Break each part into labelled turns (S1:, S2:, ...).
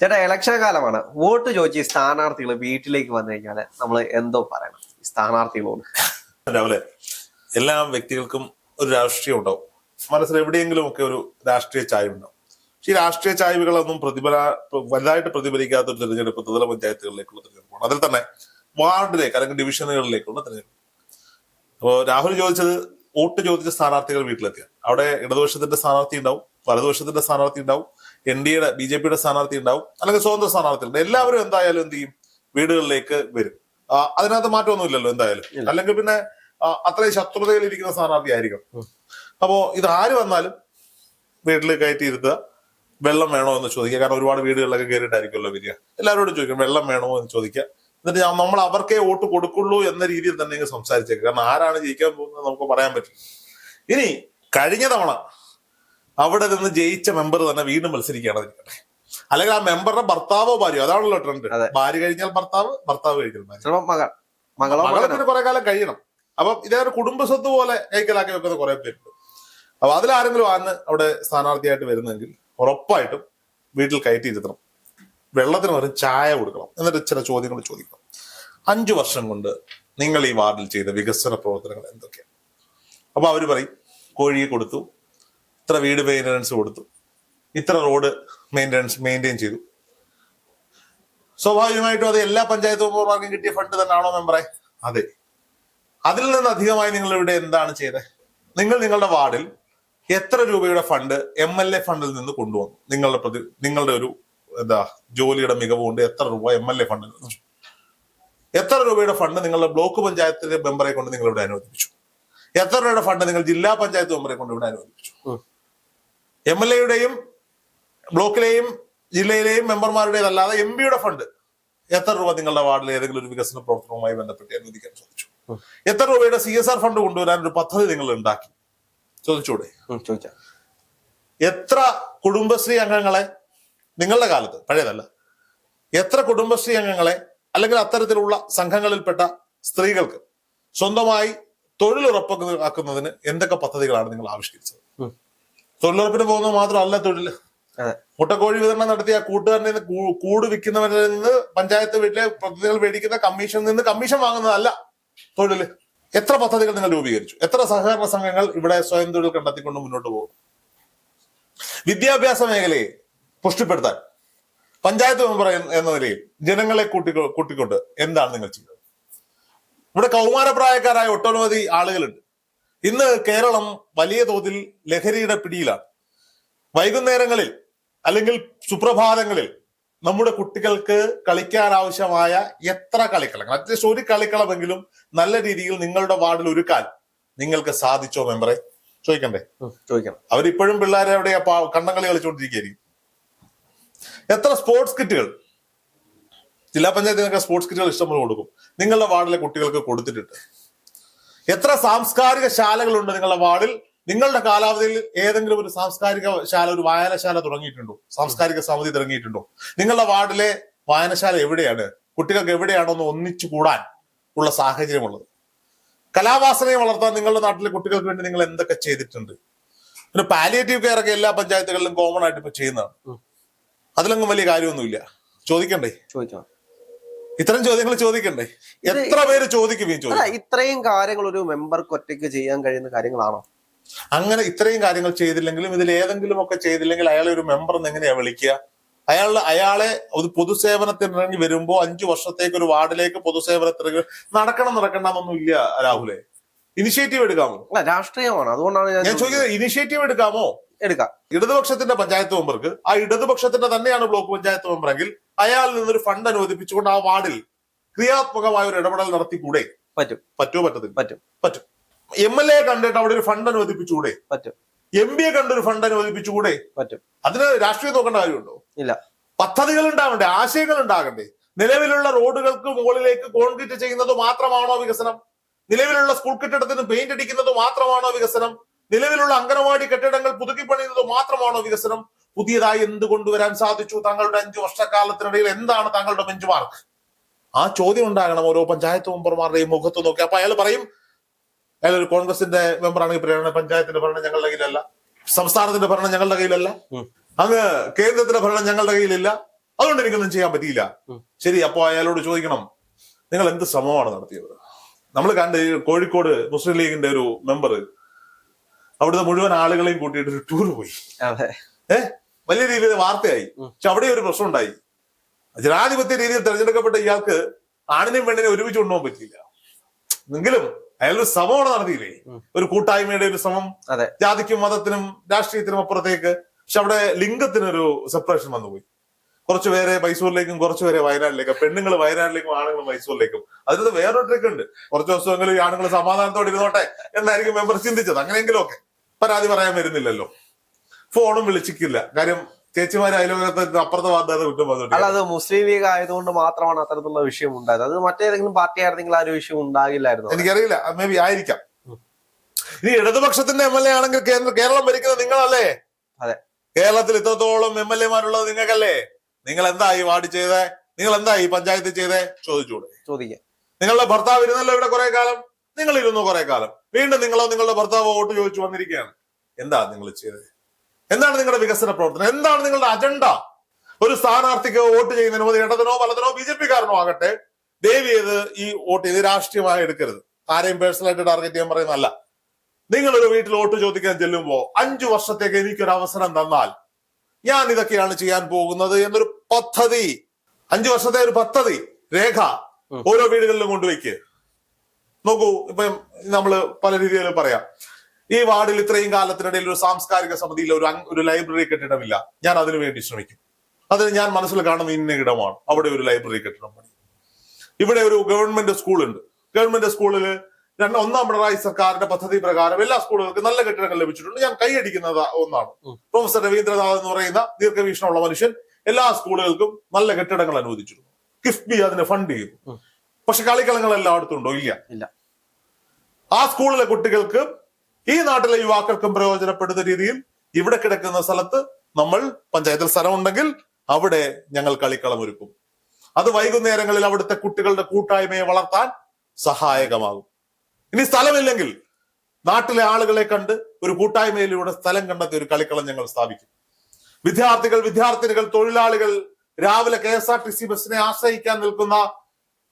S1: ചേട്ടാ ഇലക്ഷൻ കാലമാണ്. വോട്ട് ചോദിച്ച് സ്ഥാനാർത്ഥികൾ വീട്ടിലേക്ക് വന്നു കഴിഞ്ഞാൽ നമ്മൾ എന്തോ പറയണം. സ്ഥാനാർത്ഥികളോട്.
S2: രാവിലെ എല്ലാ വ്യക്തികൾക്കും ഒരു രാഷ്ട്രീയം ഉണ്ടാവും. മനസ്സിൽ എവിടെയെങ്കിലും ഒക്കെ ഒരു രാഷ്ട്രീയ ചായ ഉണ്ടാവും. പക്ഷേ ഈ രാഷ്ട്രീയ ചായ്വുകളൊന്നും പ്രതിഫല വലുതായിട്ട് പ്രതിഫലിക്കാത്ത ഒരു തെരഞ്ഞെടുപ്പ് ത്രിതല പഞ്ചായത്തുകളിലേക്കുള്ള തെരഞ്ഞെടുപ്പാണ് അതിൽ തന്നെ വാർഡിലേക്ക് അല്ലെങ്കിൽ ഡിവിഷനുകളിലേക്കുള്ള തെരഞ്ഞെടുപ്പ്. അപ്പോ രാഹുൽ ചോദിച്ചത് വോട്ട് ചോദിച്ച സ്ഥാനാർത്ഥികൾ വീട്ടിലെത്തിയ അവിടെ ഇടതുപക്ഷത്തിന്റെ സ്ഥാനാർത്ഥി ഉണ്ടാവും വലതുപക്ഷത്തിന്റെ സ്ഥാനാർത്ഥി ഉണ്ടാവും എൻ ഡി എയുടെ ബി ജെ പിയുടെ സ്ഥാനാർത്ഥി ഉണ്ടാവും അല്ലെങ്കിൽ സ്വതന്ത്ര സ്ഥാനാർത്ഥി ഉണ്ടാവും. എല്ലാവരും എന്തായാലും എന്ത് ചെയ്യും? വീടുകളിലേക്ക് വരും. അതിനകത്ത് മാറ്റമൊന്നുമില്ലല്ലോ എന്തായാലും. അല്ലെങ്കിൽ പിന്നെ അത്രയും ശത്രുതയിൽ ഇരിക്കുന്ന സ്ഥാനാർത്ഥി ആയിരിക്കും. അപ്പോ ഇത് ആര് വന്നാലും വീട്ടിൽ കയറ്റി ഇരുത്തുക. വെള്ളം വേണോ എന്ന് ചോദിക്കുക. കാരണം ഒരുപാട് വീടുകളിലൊക്കെ കയറിയിട്ടായിരിക്കുമല്ലോ വരിക എല്ലാവരോടും ചോദിക്കും വെള്ളം വേണോ എന്ന് ചോദിക്കുക. എന്നിട്ട് ഞാൻ- നമ്മൾ അവർക്കേ വോട്ട് കൊടുക്കുള്ളൂ എന്ന രീതിയിൽ തന്നെ സംസാരിച്ചേക്കും സംസാരിച്ചേക്കുക. കാരണം ആരാണ് ജയിക്കാൻ പോകുന്നത് നമുക്ക് പറയാൻ പറ്റും ഇനി കഴിഞ്ഞ തവണ അവിടെ നിന്ന് ജയിച്ച മെമ്പർ തന്നെ വീണ്ടും മത്സരിക്കുകയാണ്. അല്ലെങ്കിൽ ആ മെമ്പറുടെ ഭർത്താവോ ഭാര്യയോ? അതാണല്ലോ ട്രെൻഡ് ഭാര്യ കഴിഞ്ഞാൽ ഭർത്താവ് ഭർത്താവ് കഴിഞ്ഞാൽ ഭാര്യ.
S1: മകളോ
S2: കുറെ കാലം കഴിയണം. അപ്പൊ ഇതേ ഒരു കുടുംബ സ്വത്ത് പോലെ കൈക്കലാക്കി വെക്കുന്ന കുറെ പേരുണ്ട്. അപ്പൊ അതിലാരെങ്കിലും ആണ് അവിടെ സ്ഥാനാർത്ഥിയായിട്ട് വരുന്നെങ്കിൽ ഉറപ്പായിട്ടും വീട്ടിൽ കയറ്റിയിരുത്തണം വെള്ളത്തിന് പകരം ചായ കൊടുക്കണം. എന്നിട്ട് ചില ചോദ്യങ്ങൾ ചോദിക്കണം. അഞ്ചു വർഷം കൊണ്ട് നിങ്ങൾ ഈ വാർഡിൽ ചെയ്ത വികസന പ്രവർത്തനങ്ങൾ എന്തൊക്കെയാണ്? അപ്പൊ അവർ പറയും കോഴിയെ കൊടുത്തു ഇത്ര വീട് മെയിന്റനൻസ് കൊടുത്തു. ഇത്ര റോഡ് മെയിന്റനൻസ് മെയിന്റെയിൻ ചെയ്തു. സ്വാഭാവികമായിട്ടും അത് എല്ലാ പഞ്ചായത്ത് മെമ്പർമാർക്കും കിട്ടിയ ഫണ്ട് തന്നെയാണോ മെമ്പറെ അതെ. അതിൽ നിന്ന് അധികമായി നിങ്ങൾ ഇവിടെ എന്താണ് ചെയ്തത് നിങ്ങൾ നിങ്ങളുടെ വാർഡിൽ എത്ര രൂപയുടെ ഫണ്ട് എം എൽ എ ഫണ്ടിൽ നിന്ന് കൊണ്ടുവന്നു? നിങ്ങളുടെ പ്രതി നിങ്ങളുടെ ഒരു എന്താ ജോലിയുടെ മികവ് കൊണ്ട് എത്ര രൂപ എം എൽ എ ഫണ്ടിൽ നിന്ന്? എത്ര രൂപയുടെ ഫണ്ട് നിങ്ങളുടെ ബ്ലോക്ക് പഞ്ചായത്തിലെ മെമ്പറെ കൊണ്ട് നിങ്ങൾ ഇവിടെ അനുവദിപ്പിച്ചു? എത്ര രൂപയുടെ ഫണ്ട് നിങ്ങൾ ജില്ലാ പഞ്ചായത്ത് മെമ്പറെ കൊണ്ട് ഇവിടെ അനുവദിപ്പിച്ചു. എം എൽ എയുടെയും ബ്ലോക്കിലെയും ജില്ലയിലെയും മെമ്പർമാരുടേതല്ലാതെ എം പിയുടെ ഫണ്ട് എത്ര രൂപ നിങ്ങളുടെ വാർഡിലെ ഏതെങ്കിലും ഒരു വികസന പ്രവർത്തനവുമായി ബന്ധപ്പെട്ട് അനുവദിക്കാൻ ചോദിച്ചു. എത്ര രൂപയുടെ സി എസ് ആർ ഫണ്ട് കൊണ്ടുവരാൻ ഒരു പദ്ധതി നിങ്ങൾ ഉണ്ടാക്കി? ചോദിച്ചൂടെ? എത്ര കുടുംബശ്രീ അംഗങ്ങളെ നിങ്ങളുടെ കാലത്ത് പഴയതല്ല എത്ര കുടുംബശ്രീ അംഗങ്ങളെ അല്ലെങ്കിൽ അത്തരത്തിലുള്ള സംഘങ്ങളിൽപ്പെട്ട സ്ത്രീകൾക്ക് സ്വന്തമായി തൊഴിലുറപ്പാക്കുന്നതിന് എന്തൊക്കെ പദ്ധതികളാണ് നിങ്ങൾ ആവിഷ്കരിച്ചത്. തൊഴിലുറപ്പിന് പോകുന്നത് മാത്രമല്ല തൊഴിൽ. മുട്ടക്കോഴി വിതരണം നടത്തിയ കൂട്ടുകാരനിൽ നിന്ന് കൂട് വിൽക്കുന്നവരിൽ നിന്ന് പഞ്ചായത്ത് വീട്ടിലെ പ്രതിനിധികൾ മേടിക്കുന്ന കമ്മീഷനിൽ നിന്ന് കമ്മീഷൻ വാങ്ങുന്നതല്ല തൊഴിൽ. എത്ര പദ്ധതികൾ നിങ്ങൾ രൂപീകരിച്ചു? എത്ര സഹകരണ സംഘങ്ങൾ ഇവിടെ സ്വയം തൊഴിൽ കണ്ടെത്തിക്കൊണ്ട് മുന്നോട്ട് പോകും വിദ്യാഭ്യാസ മേഖലയെ പുഷ്ടിപ്പെടുത്താൻ പഞ്ചായത്ത് മെമ്പർ എന്ന നിലയിൽ ജനങ്ങളെ കൂട്ടി കൂട്ടിക്കൊണ്ട് എന്താണ് നിങ്ങൾ ചെയ്തത് ഇവിടെ കൗമാരപ്രായക്കാരായ ഒട്ടനവധി ആളുകളുണ്ട്. ഇന്ന് കേരളം വലിയ തോതിൽ ലഹരിയുടെ പിടിയിലാണ്. വൈകുന്നേരങ്ങളിൽ അല്ലെങ്കിൽ സുപ്രഭാതങ്ങളിൽ നമ്മുടെ കുട്ടികൾക്ക് കളിക്കാൻ ആവശ്യമായ എത്ര കളിക്കളങ്ങൾ അറ്റ്ലീസ്റ്റ് ഒരു കളിക്കളമെങ്കിലും നല്ല രീതിയിൽ നിങ്ങളുടെ വാർഡിൽ ഒരുക്കാൻ നിങ്ങൾക്ക് സാധിച്ചോ മെമ്പറെ? ചോദിക്കണ്ടേ?
S1: ചോദിക്കണം.
S2: അവരിപ്പോഴും പിള്ളേരെ അവിടെ കണ്ണങ്ങളി കളിച്ചുകൊണ്ടിരിക്കുകയായിരിക്കും. എത്ര സ്പോർട്സ് കിറ്റുകൾ ജില്ലാ പഞ്ചായത്തിനൊക്കെ സ്പോർട്സ് കിറ്റുകൾ ഇഷ്ടംപോലെ കൊടുക്കും. നിങ്ങളുടെ വാർഡിലെ കുട്ടികൾക്ക് കൊടുത്തിട്ടുണ്ട്. എത്ര സാംസ്കാരിക ശാലകളുണ്ട് നിങ്ങളുടെ വാർഡിൽ? നിങ്ങളുടെ കാലാവധിയിൽ ഏതെങ്കിലും ഒരു സാംസ്കാരിക ശാല ഒരു വായനശാല തുടങ്ങിയിട്ടുണ്ടോ? സാംസ്കാരിക സമിതി തുടങ്ങിയിട്ടുണ്ടോ? നിങ്ങളുടെ വാർഡിലെ വായനശാല എവിടെയാണ്? കുട്ടികൾക്ക് എവിടെയാണോ ഒന്ന് ഒന്നിച്ചു കൂടാൻ ഉള്ള സാഹചര്യമുള്ളത്? കലാവാസനയെ വളർത്താൻ നിങ്ങളുടെ നാട്ടിലെ കുട്ടികൾക്ക് വേണ്ടി നിങ്ങൾ എന്തൊക്കെ ചെയ്തിട്ടുണ്ട്? പിന്നെ പാലിയേറ്റീവ് കെയർ ഒക്കെ എല്ലാ പഞ്ചായത്തുകളിലും കോമൺ ആയിട്ട് ഇപ്പൊ ചെയ്യുന്നതാണ്. അതിലൊന്നും വലിയ കാര്യമൊന്നുമില്ല. ചോദിക്കണ്ടേ?
S1: ചോദിക്കണം
S2: ഇത്തരം ചോദ്യങ്ങൾ ചോദിക്കണ്ടേ? എത്ര പേര് ചോദിക്കും ഈ ചോദ്യം?
S1: ഇത്രയും കാര്യങ്ങൾ ഒരു മെമ്പർക്ക് ഒറ്റയ്ക്ക് ചെയ്യാൻ കഴിയുന്ന കാര്യങ്ങളാണോ?
S2: അങ്ങനെ ഇത്രയും കാര്യങ്ങൾ ചെയ്തില്ലെങ്കിലും ഇതിൽ ഏതെങ്കിലും ഒക്കെ ചെയ്തില്ലെങ്കിൽ അയാളെ ഒരു മെമ്പർ എന്ന് എങ്ങനെയാ വിളിക്കുക? അയാളെ അയാളെ ഒരു പൊതുസേവനത്തിന് ഇറങ്ങി വരുമ്പോ അഞ്ചു വർഷത്തേക്ക് ഒരു വാർഡിലേക്ക് പൊതുസേവനത്തിന് ഇറങ്ങി- നടക്കണം നടക്കണമെന്നൊന്നും ഇല്ല രാഹുലെ. ഇനിഷ്യേറ്റീവ് എടുക്കാമോ?
S1: രാഷ്ട്രീയമാണ്. അതുകൊണ്ടാണ് ഞാൻ
S2: ഞാൻ ചോദിക്കുന്നത് ഇനിഷ്യേറ്റീവ് എടുക്കാമോ?
S1: എടുക്കാം.
S2: ഇടതുപക്ഷത്തിന്റെ പഞ്ചായത്ത് മെമ്പർക്ക് ആ ഇടതുപക്ഷത്തിന്റെ തന്നെയാണ് ബ്ലോക്ക് പഞ്ചായത്ത് മെമ്പറെങ്കിൽ അയാളിൽ നിന്നൊരു ഫണ്ട് അനുവദിപ്പിച്ചുകൊണ്ട് ആ വാർഡിൽ ക്രിയാത്മകമായ ഒരു ഇടപെടൽ നടത്തിക്കൂടെ?
S1: പറ്റും.
S2: പറ്റുമോ പറ്റത്തില്ല?
S1: പറ്റും.
S2: പറ്റും. എം എൽ എ കണ്ടിട്ട് അവിടെ ഒരു ഫണ്ട് അനുവദിപ്പിച്ചുകൂടെ?
S1: പറ്റും.
S2: എം പിയെ കണ്ടൊരു ഫണ്ട് അനുവദിപ്പിച്ചുകൂടെ?
S1: പറ്റും.
S2: അതിന് രാഷ്ട്രീയം നോക്കേണ്ട കാര്യമുണ്ടോ?
S1: ഇല്ല.
S2: പദ്ധതികൾ ഉണ്ടാവണ്ടേ ആശയങ്ങൾ ഉണ്ടാകണ്ടേ നിലവിലുള്ള റോഡുകൾക്ക് മുകളിലേക്ക് കോൺക്രീറ്റ് ചെയ്യുന്നത് മാത്രമാണോ വികസനം? നിലവിലുള്ള സ്കൂൾ കെട്ടിടത്തിന് പെയിന്റ് അടിക്കുന്നത് മാത്രമാണോ വികസനം? നിലവിലുള്ള അംഗനവാടി കെട്ടിടങ്ങൾ പുതുക്കി പണിയുന്നത് മാത്രമാണോ വികസനം? പുതിയതായി എന്ത് കൊണ്ടുവരാൻ സാധിച്ചു? താങ്കളുടെ അഞ്ചു വർഷക്കാലത്തിനിടയിൽ എന്താണ് താങ്കളുടെ ബെഞ്ച് മാർക്ക് ആ ചോദ്യം ഉണ്ടാകണം ഓരോ പഞ്ചായത്ത് മെമ്പർമാരുടെയും മുഖത്ത് നോക്കി. അപ്പൊ അയാൾ പറയും അയാൾ ഒരു കോൺഗ്രസിന്റെ മെമ്പറാണെങ്കിൽ പറയുന്നത് പഞ്ചായത്തിന്റെ ഭരണം ഞങ്ങളുടെ കയ്യിലല്ല. സംസ്ഥാനത്തിന്റെ ഭരണം ഞങ്ങളുടെ കയ്യിലല്ല. അങ്ങ് കേന്ദ്രത്തിന്റെ ഭരണം ഞങ്ങളുടെ കയ്യിലില്ല. അതുകൊണ്ട് എനിക്കൊന്നും ചെയ്യാൻ പറ്റിയില്ല. ശരി അപ്പോ അയാളോട് ചോദിക്കണം നിങ്ങൾ എന്ത് ശ്രമമാണ് നടത്തിയത്? നമ്മൾ കണ്ട് കോഴിക്കോട് മുസ്ലിം ലീഗിന്റെ ഒരു മെമ്പർ അവിടുത്തെ മുഴുവൻ ആളുകളെയും കൂട്ടിയിട്ട് ഒരു ടൂർ പോയി. ഏഹ് വലിയ രീതിയിൽ വാർത്തയായി. പക്ഷെ അവിടെ ഒരു പ്രശ്നം ഉണ്ടായി ജനാധിപത്യ രീതിയിൽ തെരഞ്ഞെടുക്കപ്പെട്ട ഇയാൾക്ക് ആണിനെയും പെണ്ണിനെയും ഒരുമിച്ച് കൊണ്ടുപോകാൻ പറ്റിയില്ല. എങ്കിലും അയാൾ ഒരു ശ്രമമാണ് നടത്തിയില്ലേ? ഒരു കൂട്ടായ്മയുടെ ഒരു ശ്രമം. ജാതിക്കും മതത്തിനും രാഷ്ട്രീയത്തിനും അപ്പുറത്തേക്ക്. പക്ഷെ അവിടെ ലിംഗത്തിനൊരു സെപ്പറേഷൻ വന്നുപോയി കുറച്ചു പേരെ മൈസൂരിലേക്കും കുറച്ചു പേരെ വയനാട്ടിലേക്കും പെണ്ണുങ്ങൾ വയനാട്ടിലേക്കും ആണുങ്ങൾ മൈസൂരിലേക്കും. അതിനകത്ത് വേറൊരു ട്രിക്ക് ഉണ്ട്. കുറച്ച് ദിവസമെങ്കിലും ഈ ആണുങ്ങൾ സമാധാനത്തോടെ ഇരുന്നോട്ടെ എന്നായിരിക്കും മെമ്പർ ചിന്തിച്ചത്. അങ്ങനെയെങ്കിലും ഒക്കെ പരാതി പറയാൻ വരുന്നില്ലല്ലോ. ഫോണും വിളിച്ചിക്കില്ല. കാര്യം ചേച്ചിമാര് അയലോകത്ത് അപ്പുറത്തെ വാർത്ത കുറ്റം
S1: അല്ല അത് മുസ്ലിം ലീഗ് ആയതുകൊണ്ട് മാത്രമാണ് അത്തരത്തിലുള്ള വിഷയം ഉണ്ടായത്. അത് മറ്റേതെങ്കിലും പാർട്ടി ആയിരുന്നെങ്കിൽ ആ ഒരു വിഷയം ഉണ്ടാകില്ലായിരുന്നു.
S2: എനിക്കറിയില്ല. മേ ബി ആയിരിക്കാം. ഇനി ഇടതുപക്ഷത്തിന്റെ എം എൽ എ ആണെങ്കിൽ കേരളം ഭരിക്കുന്നത് നിങ്ങളല്ലേ?
S1: അതെ.
S2: കേരളത്തിൽ ഇത്രത്തോളം എം എൽ എമാരുള്ളത് നിങ്ങൾക്കല്ലേ? നിങ്ങൾ എന്താ ഈ വാർഡ് ചെയ്തേ? നിങ്ങൾ എന്താ ഈ പഞ്ചായത്ത് ചെയ്തേ? ചോദിച്ചൂടെ.
S1: ചോദിക്കാം.
S2: നിങ്ങളുടെ ഭർത്താവ് ഇരുന്നല്ലോ ഇവിടെ കുറെ കാലം നിങ്ങൾ ഇരുന്നു കുറെ കാലം വീണ്ടും നിങ്ങളോ നിങ്ങളുടെ ഭർത്താവോ വോട്ട് ചോദിച്ചു വന്നിരിക്കുകയാണ്. എന്താ നിങ്ങൾ ചെയ്തത്? എന്താണ് നിങ്ങളുടെ വികസന പ്രവർത്തനം? എന്താണ് നിങ്ങളുടെ അജണ്ട ഒരു സ്ഥാനാർത്ഥിക്ക് വോട്ട് ചെയ്യുന്നതിന് മുതൽ ഇടതിനോ വലതിനോ ബി ജെ പിക്കാരനോ ആകട്ടെ ദയവ് ചെയ്ത് ഈ വോട്ട് ചെയ്ത് രാഷ്ട്രീയമായി എടുക്കരുത്. ആരെയും പേഴ്സണലായിട്ട് ടാർഗറ്റ് ചെയ്യാൻ പറയുന്നതല്ല. നിങ്ങളൊരു വീട്ടിൽ വോട്ട് ചോദിക്കാൻ ചെല്ലുമ്പോൾ അഞ്ചു വർഷത്തേക്ക് എനിക്കൊരു അവസരം തന്നാൽ ഞാൻ ഇതൊക്കെയാണ് ചെയ്യാൻ പോകുന്നത് എന്നൊരു പദ്ധതി. അഞ്ചു വർഷത്തെ ഒരു പദ്ധതി. രേഖ ഓരോ വീടുകളിലും കൊണ്ടുവയ്ക്ക്. നോക്കൂ ഇപ്പം നമ്മൾ പല രീതിയിൽ പറയാം. ഈ വാർഡിൽ ഇത്രയും കാലത്തിനിടയിൽ ഒരു സാംസ്കാരിക സമിതിയിൽ ഒരു ഒരു ലൈബ്രറി കെട്ടിടമില്ല. ഞാൻ അതിനു വേണ്ടി ശ്രമിക്കും. അതിന് ഞാൻ മനസ്സിൽ കാണുന്ന ഇന്ന ഇടമാണ്. അവിടെ ഒരു ലൈബ്രറി കെട്ടിടം പണി. ഇവിടെ ഒരു ഗവൺമെന്റ് സ്കൂളുണ്ട്. ഗവൺമെന്റ് സ്കൂളിൽ രണ്ട് ഒന്നാം പിണറായി സർക്കാരിന്റെ പദ്ധതി പ്രകാരം എല്ലാ സ്കൂളുകൾക്കും നല്ല കെട്ടിടങ്ങൾ ലഭിച്ചിട്ടുണ്ട്. ഞാൻ കൈയടിക്കുന്നത് ഒന്നാണ്. പ്രൊഫസർ രവീന്ദ്രനാഥ് എന്ന് പറയുന്ന ദീർഘവീക്ഷണമുള്ള മനുഷ്യൻ എല്ലാ സ്കൂളുകൾക്കും നല്ല കെട്ടിടങ്ങൾ അനുവദിച്ചിരുന്നു. കിഫ്ബി അതിനെ ഫണ്ട് ചെയ്തു. പക്ഷെ കളിക്കളങ്ങൾ എല്ലായിടത്തും ഉണ്ടോ? ഇല്ല.
S1: ഇല്ല.
S2: ആ സ്കൂളിലെ കുട്ടികൾക്ക് ഈ നാട്ടിലെ യുവാക്കൾക്കും പ്രയോജനപ്പെടുന്ന രീതിയിൽ ഇവിടെ കിടക്കുന്ന സ്ഥലത്ത് നമ്മൾ പഞ്ചായത്തിൽ സ്ഥലമുണ്ടെങ്കിൽ അവിടെ ഞങ്ങൾ കളിക്കളം ഒരുക്കും. അത് വൈകുന്നേരങ്ങളിൽ അവിടുത്തെ കുട്ടികളുടെ കൂട്ടായ്മയെ വളർത്താൻ സഹായകമാകും. ഇനി സ്ഥലമില്ലെങ്കിൽ നാട്ടിലെ ആളുകളെ കണ്ട് ഒരു കൂട്ടായ്മയിലൂടെ സ്ഥലം കണ്ടെത്തി ഒരു കളിക്കളം ഞങ്ങൾ സ്ഥാപിക്കും. വിദ്യാർത്ഥികൾ വിദ്യാർത്ഥിനികൾ തൊഴിലാളികൾ രാവിലെ K S R T C ബസ്സിനെ ആശ്രയിക്കാൻ നിൽക്കുന്ന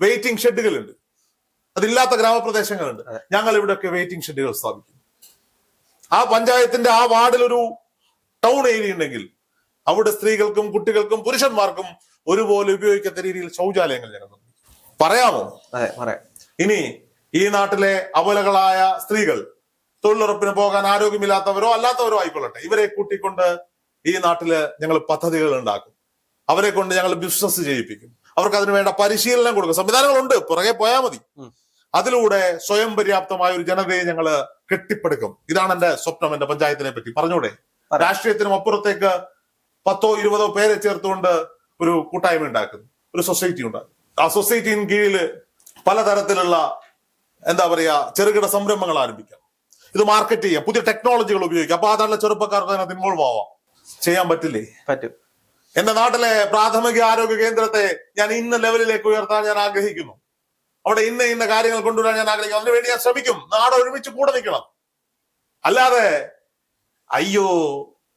S2: വെയിറ്റിംഗ് ഷെഡുകളുണ്ട് അതില്ലാത്ത ഗ്രാമപ്രദേശങ്ങളുണ്ട്. ഞങ്ങൾ ഇവിടെയൊക്കെ വെയിറ്റിംഗ് ഷെഡുകൾ സ്ഥാപിക്കും ആ പഞ്ചായത്തിന്റെ ആ വാർഡിൽ ഒരു ടൗൺ ഏരിയ ഉണ്ടെങ്കിൽ അവിടെ സ്ത്രീകൾക്കും കുട്ടികൾക്കും പുരുഷന്മാർക്കും ഒരുപോലെ ഉപയോഗിക്കാത്ത രീതിയിൽ ശൗചാലയങ്ങൾ ഞങ്ങൾ പറയാമോ?
S1: അതെ പറയാം.
S2: ഇനി ഈ നാട്ടിലെ അപലകളായ സ്ത്രീകൾ തൊഴിലുറപ്പിന് പോകാൻ ആരോഗ്യമില്ലാത്തവരോ അല്ലാത്തവരോ ആയിക്കൊള്ളട്ടെ. ഇവരെ കൂട്ടിക്കൊണ്ട് ഈ നാട്ടിൽ ഞങ്ങൾ പദ്ധതികൾ ഉണ്ടാക്കും. അവരെ കൊണ്ട് ഞങ്ങൾ ബിസിനസ് ചെയ്യിപ്പിക്കും. അവർക്ക് അതിന് വേണ്ട പരിശീലനം കൊടുക്കും. സംവിധാനങ്ങളുണ്ട്. പുറകെ പോയാൽ മതി. അതിലൂടെ സ്വയം പര്യാപ്തമായ ഒരു ജനതയെ ഞങ്ങൾ കെട്ടിപ്പടുക്കും. ഇതാണ് എന്റെ സ്വപ്നം എന്റെ പഞ്ചായത്തിനെ പറ്റി. പറഞ്ഞൂടെ. രാഷ്ട്രീയത്തിനും അപ്പുറത്തേക്ക് പത്തോ ഇരുപതോ പേരെ ചേർത്തുകൊണ്ട് ഒരു കൂട്ടായ്മ ഉണ്ടാക്കുന്നു. ഒരു സൊസൈറ്റി ഉണ്ടാക്കും ആ സൊസൈറ്റിയിൻ കീഴിൽ പലതരത്തിലുള്ള എന്താ പറയാ ചെറുകിട സംരംഭങ്ങൾ ആരംഭിക്കാം. ഇത് മാർക്കറ്റ് ചെയ്യാം. പുതിയ ടെക്നോളജികൾ ഉപയോഗിക്കാം. അപ്പൊ അതാണ് ചെറുപ്പക്കാർക്ക് അതിനകത്ത് ഇൻവോൾവ് ആവാം. ചെയ്യാൻ പറ്റില്ലേ?
S1: പറ്റും.
S2: എന്റെ നാട്ടിലെ പ്രാഥമിക ആരോഗ്യ കേന്ദ്രത്തെ ഞാൻ ഇന്ന ലെവലിലേക്ക് ഉയർത്താൻ ഞാൻ ആഗ്രഹിക്കുന്നു. അവിടെ ഇന്ന ഇന്ന കാര്യങ്ങൾ കൊണ്ടുവരാൻ ഞാൻ ആഗ്രഹിക്കുന്നു. അതിനുവേണ്ടി ഞാൻ ശ്രമിക്കും. നാട് ഒരുമിച്ച് കൂടെ നിൽക്കണം. അല്ലാതെ അയ്യോ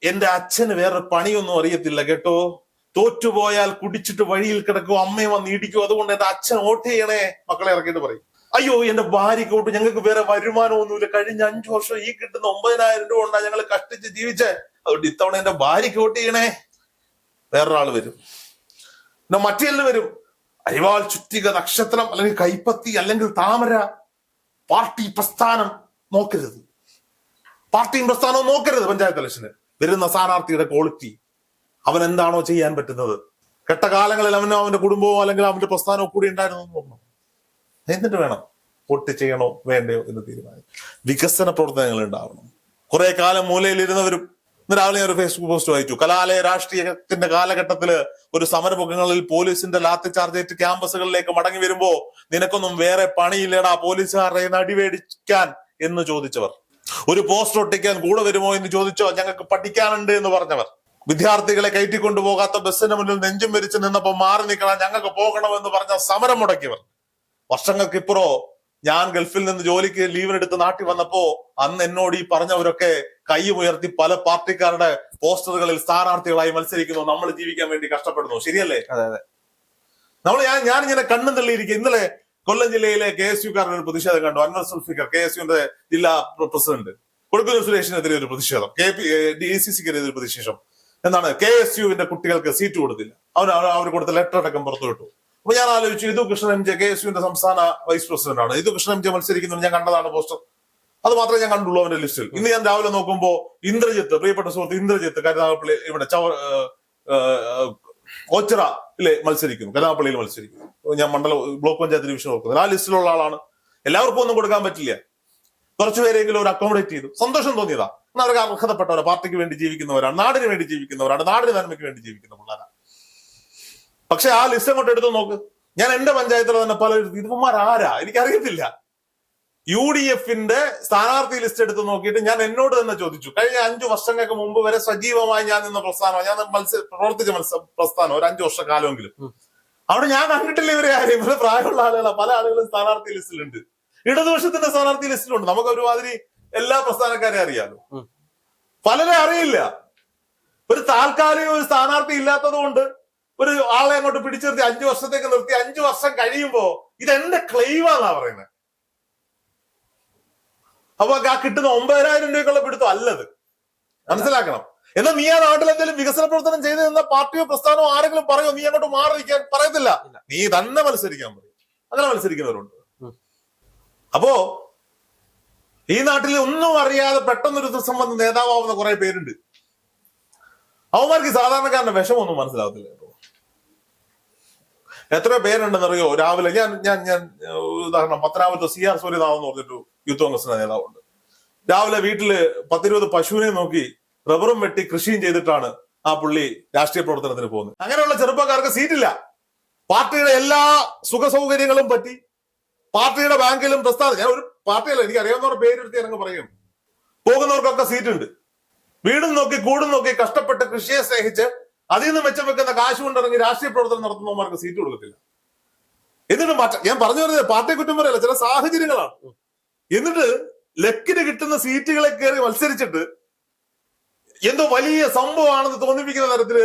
S2: എന്റെ അച്ഛന് വേറെ പണിയൊന്നും അറിയത്തില്ല കേട്ടോ. തോറ്റുപോയാൽ കുടിച്ചിട്ട് വഴിയിൽ കിടക്കും അമ്മയും വന്ന് ഇടിക്കും. അതുകൊണ്ട് എന്റെ അച്ഛൻ വോട്ട് ചെയ്യണേ മക്കളെ ഇറക്കിയിട്ട് പറയും. അയ്യോ എന്റെ ഭാര്യയ്ക്ക് വോട്ട് ഞങ്ങൾക്ക് വേറെ വരുമാനമൊന്നുമില്ല. കഴിഞ്ഞ അഞ്ചു വർഷം ഈ കിട്ടുന്ന ഒമ്പതിനായിരം രൂപ കൊണ്ടാ ഞങ്ങൾ കഷ്ടിച്ച് ജീവിച്ചേ. അതുകൊണ്ട് ഇത്തവണ എന്റെ ഭാര്യയ്ക്ക് വോട്ട് ചെയ്യണേ. വേറൊരാൾ വരും. പിന്നെ മറ്റേ വരും. അരിവാൾ ചുറ്റിക നക്ഷത്രം അല്ലെങ്കിൽ കൈപ്പത്തി അല്ലെങ്കിൽ താമര പാർട്ടി പ്രസ്ഥാനം നോക്കരുത്. പാർട്ടിയും പ്രസ്ഥാനവും നോക്കരുത് പഞ്ചായത്ത് ഇലക്ഷന്. വരുന്ന സ്ഥാനാർത്ഥിയുടെ ക്വാളിറ്റി അവൻ എന്താണോ ചെയ്യാൻ പറ്റുന്നത്. കെട്ട കാലങ്ങളിൽ അവനോ അവന്റെ കുടുംബമോ അല്ലെങ്കിൽ അവന്റെ പ്രസ്ഥാനവും കൂടി ഉണ്ടായിരുന്നു നോക്കണം. എന്നിട്ട് വേണം വോട്ട് ചെയ്യണോ വേണ്ടയോ എന്ന് തീരുമാനിക്കും വികസന പ്രവർത്തനങ്ങൾ ഉണ്ടാവണം. കുറെ കാലം മൂലയിലിരുന്നവരും ഇന്ന് രാവിലെ ഒരു ഫേസ്ബുക്ക് പോസ്റ്റ് വായിച്ചു. കലാലയ രാഷ്ട്രീയത്തിന്റെ കാലഘട്ടത്തിൽ ഒരു സമരമുഖങ്ങളിൽ പോലീസിന്റെ ലാത്തി ചാർജേറ്റ് ക്യാമ്പസുകളിലേക്ക് മടങ്ങി വരുമ്പോ നിനക്കൊന്നും വേറെ പണിയില്ലടാ പോലീസുകാരെ നടിവേടിക്കാൻ എന്ന് ചോദിച്ചവർ. ഒരു പോസ്റ്റർ ഒട്ടിക്കാൻ കൂടെ വരുമോ എന്ന് ചോദിച്ചോ ഞങ്ങൾക്ക് പഠിക്കാനുണ്ട് എന്ന് പറഞ്ഞവർ. വിദ്യാർത്ഥികളെ കയറ്റി കൊണ്ടുപോകാത്ത ബസ്സിന് മുന്നിൽ നെഞ്ചും വരിച്ച് നിന്നപ്പോ മാറി നിൽക്കണം ഞങ്ങൾക്ക് പോകണമെന്ന് പറഞ്ഞ സമരം മുടക്കിയവർ. വർഷങ്ങൾക്കിപ്പുറോ ഞാൻ ഗൾഫിൽ നിന്ന് ജോലിക്ക് ലീവിനെടുത്ത് നാട്ടിൽ വന്നപ്പോ അന്ന് എന്നോട് ഈ പറഞ്ഞവരൊക്കെ കൈ ഉയർത്തി പല പാർട്ടിക്കാരുടെ പോസ്റ്ററുകളിൽ സ്ഥാനാർത്ഥികളായി മത്സരിക്കുന്നു. നമ്മൾ ജീവിക്കാൻ വേണ്ടി കഷ്ടപ്പെടുന്നു. ശരിയല്ലേ?
S1: അതെ അതെ.
S2: നമ്മൾ ഞാൻ ഞാൻ ഇങ്ങനെ കണ്ണും തള്ളിയിരിക്കും ഇന്നലെ കൊല്ലം ജില്ലയിലെ കെ എസ് യുക്കാരുടെ ഒരു പ്രതിഷേധം കണ്ടു. അൻവർ സുൽഫിക്കർ കെ എസ് യുന്റെ ജില്ലാ പ്ര- പ്രസിഡന്റ്. കൊടുക്കുന്ന സുരേഷിനെതിരെ ഒരു പ്രതിഷേധം. കെ പി ഡി സി സിക്കെതിരെ ഒരു പ്രതിഷേധം. എന്താണ്? കെ എസ് യുവിന്റെ കുട്ടികൾക്ക് സീറ്റ് കൊടുത്തില്ല. അവർ അവർ കൊടുത്ത ലെറ്റർ അടക്കം പുറത്തുവിട്ടു അപ്പൊ ഞാൻ ആലോചിച്ചു ഇതു Krishnan M J K S യുവിന്റെ സംസ്ഥാന വൈസ് പ്രസിഡന്റ് ആണ് ഇതു കൃഷ്ണൻ എം ജെ മത്സരിക്കുന്നത് ഞാൻ കണ്ടതാണ് പോസ്റ്റർ. അത് മാത്രമേ ഞാൻ കണ്ടുള്ളൂ അവന്റെ ലിസ്റ്റിൽ. ഇന്ന് ഞാൻ രാവിലെ നോക്കുമ്പോൾ ഇന്ദ്രജിത്ത് പ്രിയപ്പെട്ട സുഹൃത്ത് ഇന്ദ്രജിത്ത് കരുനാഗപ്പള്ളി ഇവിടെ ചവ കോച്ചറ ഇല്ലേ മത്സരിക്കുന്നു കരുനാഗപ്പള്ളിയിൽ മത്സരിക്കുന്നു. ഞാൻ മണ്ഡല ബ്ലോക്ക് പഞ്ചായത്ത് ഡിവിഷൻ നോക്കുന്നത് ആ ലിസ്റ്റിലുള്ള ആളാണ്. എല്ലാവർക്കും ഒന്നും കൊടുക്കാൻ പറ്റില്ല. കുറച്ചു പേരെങ്കിലും ഒരു അക്കോമഡേറ്റ് ചെയ്തു. സന്തോഷം തോന്നിയതാ. എന്നാൽ അവർക്ക് അർഹതപ്പെട്ടവരാണ് പാർട്ടിക്ക് വേണ്ടി ജീവിക്കുന്നവരാണ്. നാടിന് വേണ്ടി ജീവിക്കുന്നവരാണ്. നാടിന് നന്മയ്ക്ക് വേണ്ടി ജീവിക്കുന്ന പിള്ളേരാണ് പക്ഷെ ആ ലിസ്റ്റ് അങ്ങോട്ട് എടുത്ത് നോക്ക്. ഞാൻ എന്റെ പഞ്ചായത്തിൽ തന്നെ പല ഇതുമാരാരാ ആരാ എനിക്കറിയത്തില്ല. യു ഡി എഫിന്റെ സ്ഥാനാർത്ഥി ലിസ്റ്റ് എടുത്ത് നോക്കിയിട്ട് ഞാൻ എന്നോട് തന്നെ ചോദിച്ചു. കഴിഞ്ഞ അഞ്ചു വർഷങ്ങൾക്ക് മുമ്പ് വരെ സജീവമായി ഞാൻ നിന്ന പ്രസ്ഥാനം ഞാൻ മത്സര പ്രവർത്തിച്ച മത്സര പ്രസ്ഥാനം ഒരു അഞ്ചു വർഷ കാലമെങ്കിലും അവിടെ ഞാൻ കണ്ടിട്ടില്ല ഇവരെ ആരും. ഇവരെ പ്രായമുള്ള ആളുകളാണ് പല ആളുകളും സ്ഥാനാർത്ഥി ലിസ്റ്റിലുണ്ട്. ഇടതുപക്ഷത്തിന്റെ സ്ഥാനാർത്ഥി ലിസ്റ്റിലുണ്ട്. നമുക്ക് ഒരുമാതിരി എല്ലാ പ്രസ്ഥാനക്കാരെയും അറിയാലോ. പലരെ അറിയില്ല. ഒരു താൽക്കാലിക ഒരു സ്ഥാനാർത്ഥി ഇല്ലാത്തത് കൊണ്ട് ഒരു ആളെ അങ്ങോട്ട് പിടിച്ചു നിർത്തി അഞ്ചു വർഷത്തേക്ക് നിർത്തി അഞ്ചു വർഷം കഴിയുമ്പോ ഇതെന്റെ ക്ലെയിമാന്നാ പറയുന്നത് അപ്പൊ ആ കിട്ടുന്ന ഒമ്പതിനായിരം രൂപയ്ക്കുള്ള പിടുത്തം അല്ലത്. മനസ്സിലാക്കണം. എന്നാൽ നീ ആ നാട്ടിൽ എന്തെങ്കിലും വികസന പ്രവർത്തനം ചെയ്തു നിന്ന പാർട്ടിയോ പ്രസ്ഥാനമോ ആരെങ്കിലും പറയോ നീ അങ്ങോട്ട് മാറിയിരിക്കാൻ പറയത്തില്ല. നീ തന്നെ മത്സരിക്കാൻ പറയും. അങ്ങനെ മത്സരിക്കുന്നവരുണ്ട്. അപ്പോ ഈ നാട്ടിൽ ഒന്നും അറിയാതെ പെട്ടെന്നൊരു ദിവസം വന്ന് നേതാവാവുന്ന കുറെ പേരുണ്ട്. അവന്മാർക്ക് സാധാരണക്കാരന്റെ വിഷമൊന്നും മനസ്സിലാവത്തില്ല കേട്ടോ എത്ര പേരുണ്ടെന്നറിയോ? രാവിലെ ഞാൻ ഞാൻ ഞാൻ ഉദാഹരണം പത്തനാപുരത്ത് സി ആർ സൂര്യനാഥ് എന്ന് പറഞ്ഞിട്ട് യൂത്ത് കോൺഗ്രസിന്റെ നേതാവുണ്ട് രാവിലെ വീട്ടിൽ പത്തിരുപത് പശുവിനെ നോക്കി റബ്ബറും വെട്ടി കൃഷിയും ചെയ്തിട്ടാണ് ആ പുള്ളി രാഷ്ട്രീയ പ്രവർത്തനത്തിന് പോകുന്നത്. അങ്ങനെയുള്ള ചെറുപ്പക്കാർക്ക് സീറ്റില്ല. പാർട്ടിയുടെ എല്ലാ സുഖ സൗകര്യങ്ങളും പറ്റി പാർട്ടിയുടെ ബാങ്കിലും പ്രസ്താവന ഞാൻ ഒരു പാർട്ടിയല്ല എനിക്ക് അറിയാവുന്നവർ പേരെടുത്ത് ഞാനങ്ങ് പറയും. പോകുന്നവർക്കൊക്കെ സീറ്റ് ഉണ്ട് വീടും നോക്കി കൂടും നോക്കി കഷ്ടപ്പെട്ട് കൃഷിയെ സ്നേഹിച്ച് അതിൽ നിന്ന് മെച്ചം വെക്കുന്ന കാശ് കൊണ്ടിറങ്ങി രാഷ്ട്രീയ പ്രവർത്തനം നടത്തുന്നവന്മാർക്ക് സീറ്റ് കൊടുക്കത്തില്ല. എന്നിട്ട് മാറ്റം ഞാൻ പറഞ്ഞു വരുന്നത് പാർട്ടിയെ കുറ്റം പറയല്ല ചില സാഹചര്യങ്ങളാണ്. എന്നിട്ട് ലക്കിന് കിട്ടുന്ന സീറ്റുകളെ കയറി മത്സരിച്ചിട്ട് എന്തോ വലിയ സംഭവമാണെന്ന് തോന്നിപ്പിക്കുന്ന തരത്തിൽ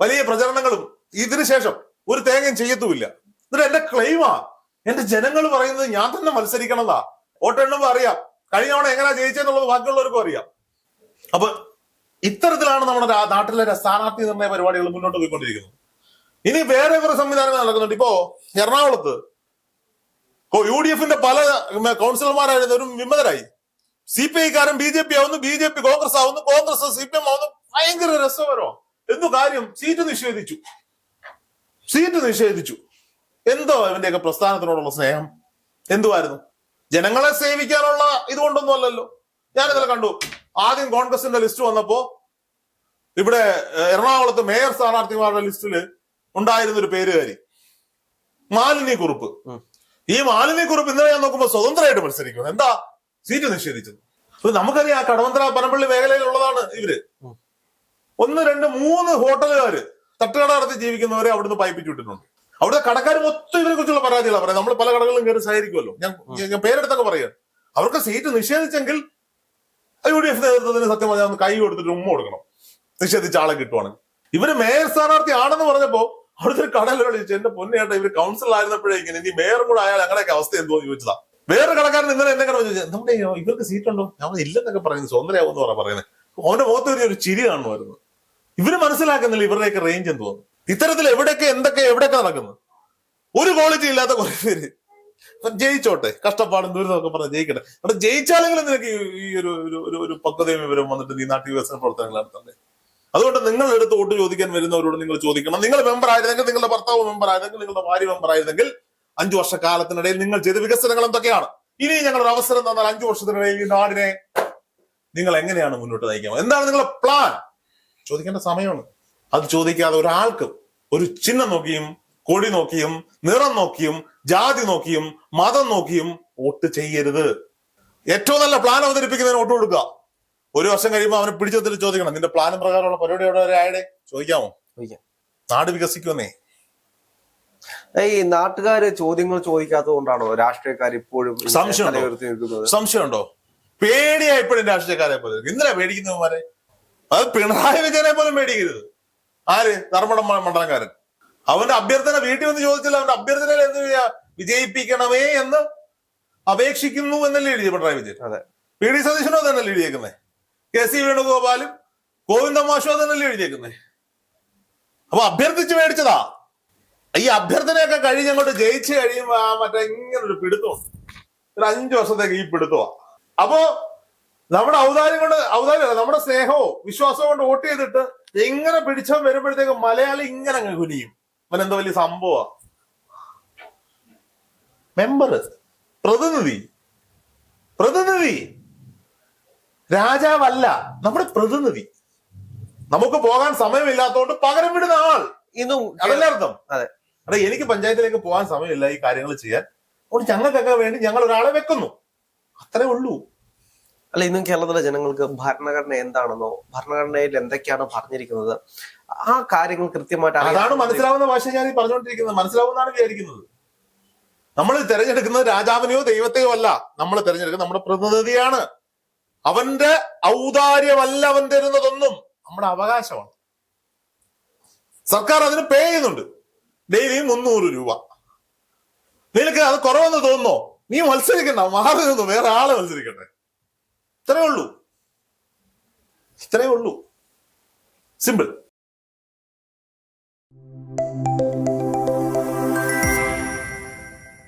S2: വലിയ പ്രചരണങ്ങളും ഇതിനുശേഷം ഒരു തേങ്ങയും ചെയ്യത്തുമില്ല. എന്നിട്ട് എന്റെ ക്ലെയിമാ എന്റെ ജനങ്ങൾ പറയുന്നത് ഞാൻ തന്നെ മത്സരിക്കണതാ. വോട്ടെണ്ണുമ്പോ അറിയാം. കഴിഞ്ഞ തവണ എങ്ങനെയാ ജയിച്ചെന്നുള്ളത് ബാക്കിയുള്ളവർക്കും അറിയാം. അപ്പൊ ഇത്തരത്തിലാണ് നമ്മുടെ നാട്ടിലെ സ്ഥാനാർത്ഥി നിർണയ പരിപാടികൾ മുന്നോട്ട് പോയിക്കൊണ്ടിരിക്കുന്നത്. ഇനി വേറെ കുറെ സംവിധാനങ്ങൾ നടക്കുന്നുണ്ട്. ഇപ്പോ എറണാകുളത്ത് യു ഡി എഫിന്റെ പല കൗൺസിലർമാരായിരുന്നവരും വിമതരായി. സി പി ഐക്കാരൻ ബി ജെ പി ആവുന്നു ബി ജെ പി കോൺഗ്രസ് ആവുന്നു കോൺഗ്രസ് സി പി എം ആവുന്നു. ഭയങ്കര രസകരോ എന്തു കാര്യം? സീറ്റ് നിഷേധിച്ചു. സീറ്റ് നിഷേധിച്ചു. എന്തോ ഇവന്റെയൊക്കെ പ്രസ്ഥാനത്തിനോടുള്ള സ്നേഹം? എന്തുവായിരുന്നു? ജനങ്ങളെ സേവിക്കാനുള്ള ഇതുകൊണ്ടൊന്നും അല്ലല്ലോ. ഞാനിതിൽ കണ്ടു. ആദ്യം കോൺഗ്രസിന്റെ ലിസ്റ്റ് വന്നപ്പോ ഇവിടെ എറണാകുളത്ത് മേയർ സ്ഥാനാർത്ഥിമാരുടെ ലിസ്റ്റിൽ ഉണ്ടായിരുന്ന ഒരു പേരുകാരി. മാലിനി കുറുപ്പ്. ഈ മാലിനി കുറിപ്പ് ഇന്നലെ ഞാൻ നോക്കുമ്പോൾ സ്വതന്ത്രമായിട്ട് മത്സരിക്കുന്നു. എന്താ? സീറ്റ് നിഷേധിച്ചത് അപ്പൊ നമുക്കറിയാം കടവന്ത്ര പനമ്പള്ളി മേഖലയിലുള്ളതാണ്
S1: ഇവർ.
S2: ഒന്ന് രണ്ട് മൂന്ന് ഹോട്ടലുകാര് തട്ടുകട നടത്തി ജീവിക്കുന്നവരെ അവിടുന്ന് പൈപ്പിച്ചു വിട്ടിട്ടുണ്ട്. അവിടുത്തെ കടക്കാർ മൊത്തം ഇതിനെ കുറിച്ചുള്ള പരാതികളാണ് പറയാം നമ്മൾ പല കടകളിലും കയറി സഹകരിക്കുമല്ലോ. ഞാൻ ഞാൻ പേരെടുത്തൊക്കെ പറയാം. അവർക്ക് സീറ്റ് നിഷേധിച്ചെങ്കിൽ യു ഡി എഫ് നേതൃത്വത്തിന് സത്യം പറഞ്ഞാൽ കൈ കൊടുത്തിട്ട് ഉമ്മ കൊടുക്കണം. നിഷേധിച്ച ആളെ കിട്ടുവാണെങ്കിൽ. ഇവർ മേയർ സ്ഥാനാർത്ഥി ആണെന്ന് പറഞ്ഞപ്പോ അവിടുത്തെ ഒരു കടയിലൊരാൾ ചോദിച്ചു എന്റെ പൊന്നേട്ട ഇവർ കൗൺസിൽ ആയിരുന്നപ്പോഴേ ഇങ്ങനെ ഇനി മേയറും കൂടെ ആയാൽ അങ്ങനെയൊക്കെ അവസ്ഥ എന്തോ ചോദിച്ചതാ. വേറെ കടക്കാരൻ ഇന്നലെ എന്നെ കടന്നു ചോദിച്ചു നമ്മുടെ ഇവർക്ക് സീറ്റ് ഉണ്ടോ ഞാൻ ഇല്ലെന്നൊക്കെ പറയുന്നത് എന്ന് പറ പറയുന്നത് അവന്റെ മുഖത്ത് ഒരു- ചിരി കാണുമായിരുന്നു. ഇവർ മനസ്സിലാക്കുന്നില്ല ഇവരുടെയൊക്കെ റേഞ്ച് എന്തോ ഇത്തരത്തിൽ എവിടെയൊക്കെ എന്തൊക്കെ എവിടെയൊക്കെ നടക്കുന്നു? ഒരു ക്വാളിറ്റി ഇല്ലാത്ത കുറെ പേര്. ജയിച്ചോട്ടെ കഷ്ടപ്പാടും ദുരിതമൊക്കെ പറഞ്ഞ് ജയിക്കട്ടെ. അവിടെ ജയിച്ചാലെങ്കിലും നിനക്ക് ഈ- ഒരു- ഒരു ഒരു പക്വതയും വിവരം വന്നിട്ട് നീ നാട്ടിൽ വികസന പ്രവർത്തനങ്ങൾ നടത്തണ്ടേ? അതുകൊണ്ട് നിങ്ങൾ എടുത്ത് വോട്ട് ചോദിക്കാൻ വരുന്നവരോട് നിങ്ങൾ ചോദിക്കണം. നിങ്ങൾ മെമ്പർ ആയിരുന്നെങ്കിൽ നിങ്ങളുടെ ഭർത്താവ് മെമ്പർ ആയിരുന്നെങ്കിൽ നിങ്ങളുടെ ഭാര്യ മെമ്പർ ആയിരുന്നെങ്കിൽ അഞ്ചു വർഷക്കാലത്തിനിടയിൽ നിങ്ങൾ ചെയ്ത വികസനങ്ങൾ എന്തൊക്കെയാണ്? ഇനി ഞങ്ങൾ ഒരു അവസരം തന്നാൽ അഞ്ചു വർഷത്തിനിടയിൽ ഈ നാടിനെ നിങ്ങൾ എങ്ങനെയാണ് മുന്നോട്ട് നയിക്കുക എന്താണ് നിങ്ങളുടെ പ്ലാൻ ചോദിക്കേണ്ട സമയമാണ്. അത് ചോദിക്കാതെ ഒരാൾക്ക് ഒരു ചിഹ്നം നോക്കിയും കൊടി നോക്കിയും നിറം നോക്കിയും ജാതി നോക്കിയും മതം നോക്കിയും വോട്ട് ചെയ്യരുത്. ഏറ്റവും നല്ല പ്ലാൻ അവതരിപ്പിക്കുന്നതിന് വോട്ട് കൊടുക്കുക. ഒരു വർഷം കഴിയുമ്പോൾ അവനെ പിടിച്ചെടുത്തിട്ട് ചോദിക്കണം നിന്റെ പ്ലാൻ പ്രകാരമുള്ള പരിപാടി എവിടെ വരെ ആയടെ? ചോദിക്കാമോ
S1: ചോദിക്കാം.
S2: നാട് വികസിക്കുമെന്നേ.
S1: ഈ നാട്ടുകാര് ചോദ്യങ്ങൾ ചോദിക്കാത്തത് കൊണ്ടാണോ രാഷ്ട്രീയക്കാർ ഇപ്പോഴും സംശയം
S2: സംശയമുണ്ടോ? പേടിയാ ഇപ്പോഴും രാഷ്ട്രീയക്കാരെ പോലെ. എന്തിനാ പേടിക്കുന്നവന്മാരെ അത് പിണറായി വിജയനെ പോലും പേടിക്കരുത്. ആര്? ധർമ്മടം മണ്ഡലക്കാരൻ. അവന്റെ അഭ്യർത്ഥന വീട്ടിൽ വന്ന് ചോദിച്ചില്ല അവന്റെ അഭ്യർത്ഥനയിൽ എന്ത് ചെയ്യാ? വിജയിപ്പിക്കണമേ എന്ന് അപേക്ഷിക്കുന്നു എന്നല്ലേ എഴുതി പിണറായി വിജയൻ.
S1: അതെ.
S2: പി. ഡി. സതീശനോ തന്നെ എഴുതിയേക്കുന്നത് കെ സി വേണുഗോപാലും ഗോവിന്ദ മാഷോദനല്ലേ എഴുതിയേക്കുന്നത് അപ്പൊ അഭ്യർത്ഥിച്ച് മേടിച്ചതാ. ഈ അഭ്യർത്ഥനയൊക്കെ കഴിഞ്ഞ് അങ്ങോട്ട് ജയിച്ചു കഴിയുമ്പോ മറ്റേ ഇങ്ങനെ ഒരു പിടുത്തമുണ്ട്. ഒരു അഞ്ചു വർഷത്തേക്ക് ഈ പിടുത്തമാ. അപ്പോ നമ്മുടെ ഔദാര്യം കൊണ്ട് ഔദാര്യമല്ല നമ്മുടെ സ്നേഹവും വിശ്വാസവും കൊണ്ട് വോട്ട് ചെയ്തിട്ട് ഇങ്ങനെ പിടിച്ചവൻ വരുമ്പോഴത്തേക്ക് മലയാളി ഇങ്ങനെ അങ്ങ് കുനിയും. എന്തോ വലിയ സംഭവമാ. മെമ്പർ പ്രതിനിധി പ്രതിനിധി രാജാവല്ല നമ്മുടെ പ്രതിനിധി. നമുക്ക് പോകാൻ സമയമില്ലാത്തതുകൊണ്ട് പകരം വിടുന്ന ആൾ.
S1: ഇന്നും
S2: അതല്ലേ അർത്ഥം?
S1: അതെ.
S2: അതെ എനിക്ക് പഞ്ചായത്തിലേക്ക് പോകാൻ സമയമില്ല ഈ കാര്യങ്ങൾ ചെയ്യാൻ. അതുകൊണ്ട് ഞങ്ങൾക്കൊക്കെ വേണ്ടി ഞങ്ങൾ ഒരാളെ വെക്കുന്നു. അത്രേ ഉള്ളൂ.
S1: അല്ല ഇന്നും കേരളത്തിലെ ജനങ്ങൾക്ക് ഭരണഘടന എന്താണെന്നോ ഭരണഘടനയിൽ എന്തൊക്കെയാണ് പറഞ്ഞിരിക്കുന്നത് ആ കാര്യങ്ങൾ കൃത്യമായിട്ട്
S2: അതാണ് മനസ്സിലാവുന്ന ഭാഷ ഞാൻ ഈ പറഞ്ഞുകൊണ്ടിരിക്കുന്നത്. മനസ്സിലാവുന്നതാണ് വിചാരിക്കുന്നത്. നമ്മൾ തിരഞ്ഞെടുക്കുന്നത് രാജാവിനെയോ ദൈവത്തെയോ അല്ല. നമ്മൾ തിരഞ്ഞെടുക്കുന്നത് നമ്മുടെ പ്രതിനിധിയാണ്. അവന്റെ ഔദാര്യമല്ല അവൻ തരുന്നതൊന്നും നമ്മുടെ അവകാശമാണ്. സർക്കാർ അതിന് പേ ചെയ്യുന്നുണ്ട്. ഡെയിലി മുന്നൂറ് രൂപ. നിനക്ക് അത് കുറവെന്ന് തോന്നുന്നോ? നീ മത്സരിക്കണ്ട മാറി നിന്നു വേറെ ആളെ മത്സരിക്കട്ടെ. ഇത്രയേ ഉള്ളൂ. ഇത്രയേ ഉള്ളൂ. സിമ്പിൾ